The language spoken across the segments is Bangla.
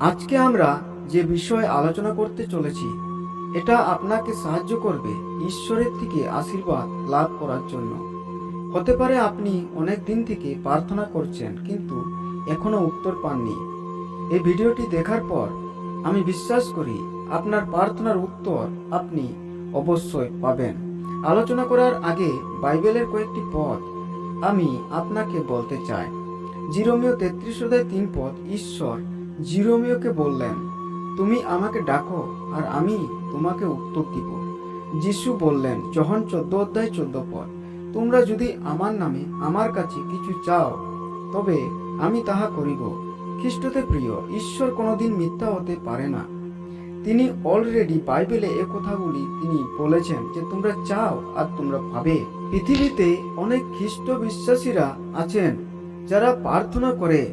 আজকে আমরা যে বিষয়ে আলোচনা করতে চলেছি, এটা আপনাকে সাহায্য করবে ঈশ্বরের থেকে আশীর্বাদ লাভ করার জন্য। হতে পারে আপনি অনেক দিন থেকে প্রার্থনা করছেন, কিন্তু এখনও উত্তর পাননি। এই ভিডিওটি দেখার পর আমি বিশ্বাস করি আপনার প্রার্থনার উত্তর আপনি অবশ্যই পাবেন। আলোচনা করার আগে বাইবেলের কয়েকটি পদ আমি আপনাকে বলতে চাই। জিরোমিও তেত্রিশ তিন পদ, ঈশ্বর জিরোমিওকে বললেন, তুমি আমাকে ডাকো আর আমি তোমাকে উত্তর দিব। যিশু বললেন, যখন চোদ্দ অধ্যায় চোদ্দ পদ, তোমরা যদি আমার নামে আমার কাছে কিছু চাও, তবে আমি তাহা করিব। খ্রিস্টতে প্রিয়, ঈশ্বর কোনোদিন মিথ্যা হতে পারে না। তিনি অলরেডি বাইবেলে এ কথাগুলি তিনি বলেছেন যে, তোমরা চাও আর তোমরা পাবে। পৃথিবীতে অনেক খ্রিস্ট বিশ্বাসীরা আছেন যারা প্রার্থনা করে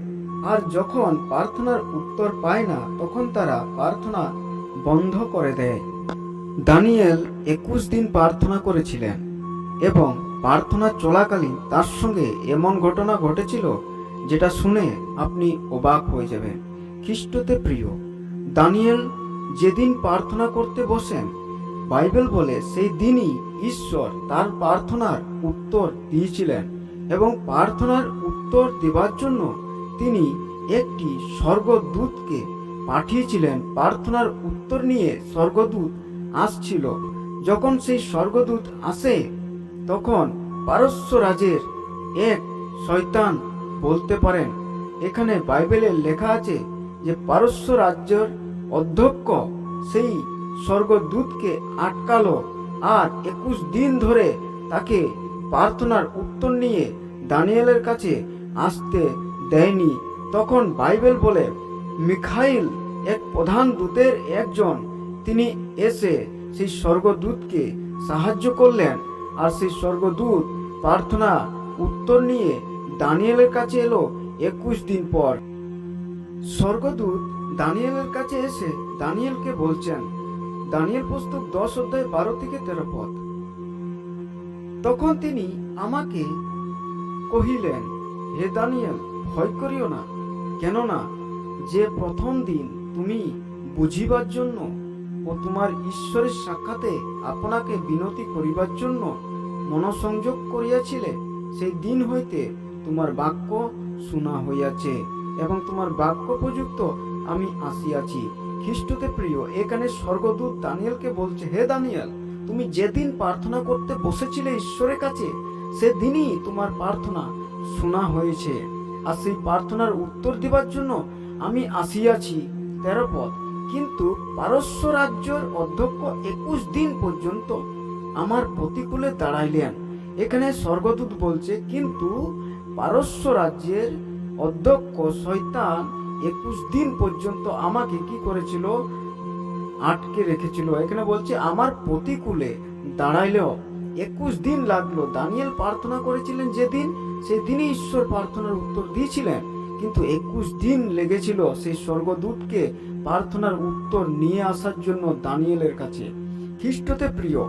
আর যখন প্রার্থনার উত্তর পায় না, তখন তারা প্রার্থনা বন্ধ করে দেয়। দানিয়েল একুশ দিন প্রার্থনা করেছিলেন এবং প্রার্থনা চলাকালীন তার সঙ্গে এমন ঘটনা ঘটেছিল যেটা শুনে আপনি অবাক হয়ে যাবেন। খ্রিস্টতে প্রিয়, দানিয়েল যেদিন প্রার্থনা করতে বসেন, বাইবেল বলে সেই দিনই ঈশ্বর তার প্রার্থনার উত্তর দিয়েছিলেন এবং প্রার্থনার উত্তর দেওয়ার জন্য তিনি একটি স্বর্গদূতকে পাঠিয়েছিলেন। প্রার্থনার উত্তর নিয়ে স্বর্গদূত আসছিল। যখন সেই স্বর্গদূত আসে, তখন পারস্য রাজের এক শয়তান বলতে পারেন। এখানে বাইবেলে লেখা আছে যে পারস্য রাজ্যের অধ্যক্ষ সেই স্বর্গদূতকে আটকালো আর একুশ দিন ধরে তাকে প্রার্থনার উত্তর নিয়ে দানিয়েলের কাছে আসতে দেয়নি। তখন বাইবেল বলে, মিখাইল, এক প্রধান দূতের একজন, তিনি এসে সেই স্বর্গদূতকে সাহায্য করলেন। আর সেই স্বর্গদূত প্রার্থনা উত্তর নিয়ে দানিয়েলের কাছে এলো একুশ দিন পর। স্বর্গদূত দানিয়েলের কাছে এসে দানিয়েলকে বলছেন, দানিয়েল পুস্তক দশ অধ্যায় বারো থেকে তেরো পথ তখন তিনি আমাকে কহিলেন, হে দানিয়েল ভয় করিও না। কেননা, যে প্রথম দিন তুমি বুঝিবার জন্য ও তোমার ঈশ্বরের সাক্ষাতে আপনাকে বিনতি করিবার জন্য মনসংযোগ করিয়াছিলে, সেই দিন হইতে তোমার বাক্য শোনা হইয়াছে এবং তোমার বাক্য প্রযুক্ত আমি আসিয়াছি। খ্রিস্টতে প্রিয়, এখানে স্বর্গদূত দানিয়েলকে বলছে, হে দানিয়েল, তুমি যেদিন প্রার্থনা করতে বসেছিলে ঈশ্বরের কাছে, সেদিনই তোমার প্রার্থনা শোনা হয়েছে। আর সেই প্রার্থনার উত্তর দেবার জন্য আমি আসিয়াছি তেরো পদ কিন্তু পারস্য রাজ্যের অধ্যক্ষ একুশ দিন পর্যন্ত আমার প্রতিকূলে দাঁড়াইলেন। এখানে স্বর্গদূত বলছে, কিন্তু পারস্য রাজ্যের অধ্যক্ষ শয়তান একুশ দিন পর্যন্ত আমাকে কি করেছিল? আটকে রেখেছিল। এখানে বলছে, আমার প্রতিকূলে দাঁড়াইলেও একুশ দিন লাগল। দানিয়েল প্রার্থনা করেছিলেন যেদিন সেদিনই ঈশ্বর প্রার্থনার উত্তর দিয়েছিলেন। কিন্তু একুশ দিন লেগেছিল সেই স্বর্গদূতকে প্রার্থনার উত্তর নিয়ে আসার জন্য দানিয়েলের কাছে। খ্রিস্টতে প্রিয়,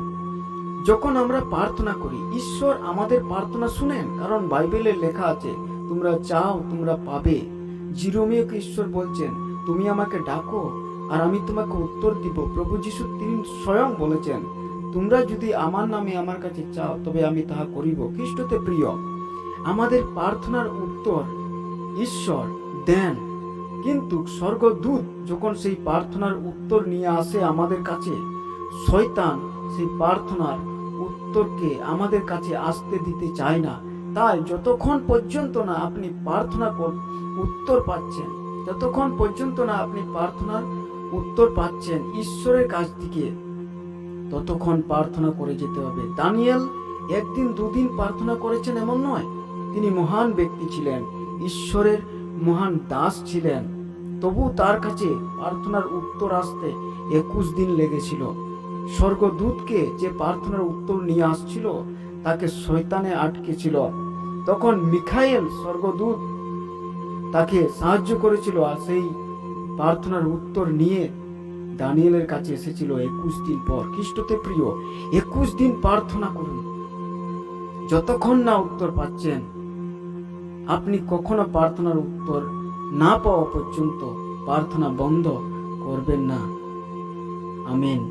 যখন আমরা প্রার্থনা করি, ঈশ্বর আমাদের প্রার্থনা শুনেন, কারণ বাইবেলে লেখা আছে, তোমরা চাও, তোমরা পাবে। জিরোমিওকে ঈশ্বর বলছেন, তুমি আমাকে ডাকো, আর আমি তোমাকে উত্তর দিব। প্রভু যিশু তিনি স্বয়ং বলেছেন, তোমরা যদি আমার নামে আমার কাছে চাও, তবে আমি তাহা করিব। খ্রিস্টতে প্রিয় আমাদের প্রার্থনার উত্তর ঈশ্বর দেন। কিন্তু স্বর্গদূত যখন সেই প্রার্থনার উত্তর নিয়ে আসে আমাদের কাছে, শয়তান সেই প্রার্থনার উত্তরকে আমাদের কাছে আসতে দিতে চায় না। তাই যতক্ষণ পর্যন্ত না আপনি প্রার্থনা উত্তর পাচ্ছেন, যতক্ষণ পর্যন্ত না আপনি প্রার্থনার উত্তর পাচ্ছেন ঈশ্বরের কাছ থেকে, ততক্ষণ প্রার্থনা করে যেতে হবে। দানিয়েল, একদিন দুদিন প্রার্থনা করেছেন এমন নয়? তিনি মহান ব্যক্তি ছিলেন, ঈশ্বরের মহান দাস ছিলেন। তবু তার কাছে প্রার্থনার উত্তর আসতে একুশ দিন লেগেছিল। স্বর্গদূতকে যে প্রার্থনার উত্তর নিয়ে আসছিল, তাকে শয়তানে আটকেছিল। তখন মিখাইল স্বর্গদূত তাকে সাহায্য করেছিল আর সেই প্রার্থনার উত্তর নিয়ে দানিয়েলের কাছে এসেছিল একুশ দিন পর। খ্রিস্টতে প্রিয়, একুশ দিন প্রার্থনা করুন। যতক্ষণ না উত্তর পাচ্ছেন আপনি কখনো প্রার্থনার উত্তর না পাওয়া পর্যন্ত প্রার্থনা বন্ধ করবেন না। আমেন।